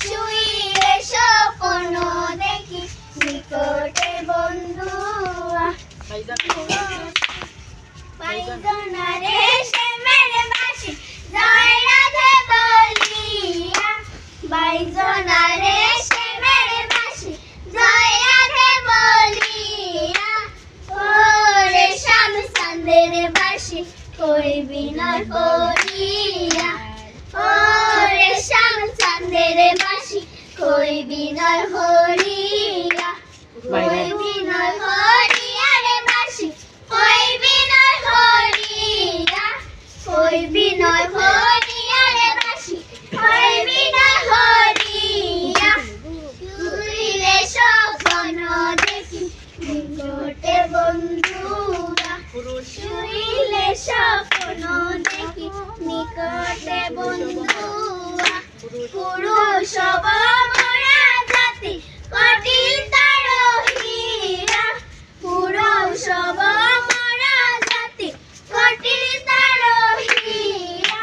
শুইলে স্বপ্ন দেখি, নিকটে বন্ধু বাইজনারে সে মেরে বাসি জয় রাধে বলিয়া। বাইজনারে সে মেরে বাসি জয় রাধে বলিয়া। ওরে শ্যাম চাঁদের বাসি কই বিনয় করিয়া চাঁদের বাসি কই বিনয় হরিয়া কই বিনয় হরিয়া রে বাসি কই বিনয় হরিয়া কই বিনয় হরিয়া রে বাসি কই বিনয় হরিয়া। শুইলে স্বপ্ন দেখি নিকটে বন্ধুরা শুইলে স্বপ্ন দেখি নিকটে বন্ধুরা পুরুষ মরা জাতি কটি তার হীরা পুরুষ জাতি কটি তার হীরা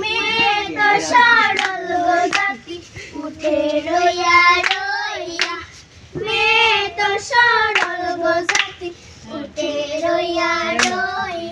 মেদ সরল জাতি উঠে রইয়া সরল জাতি, উঠে রইয়া রইয়া।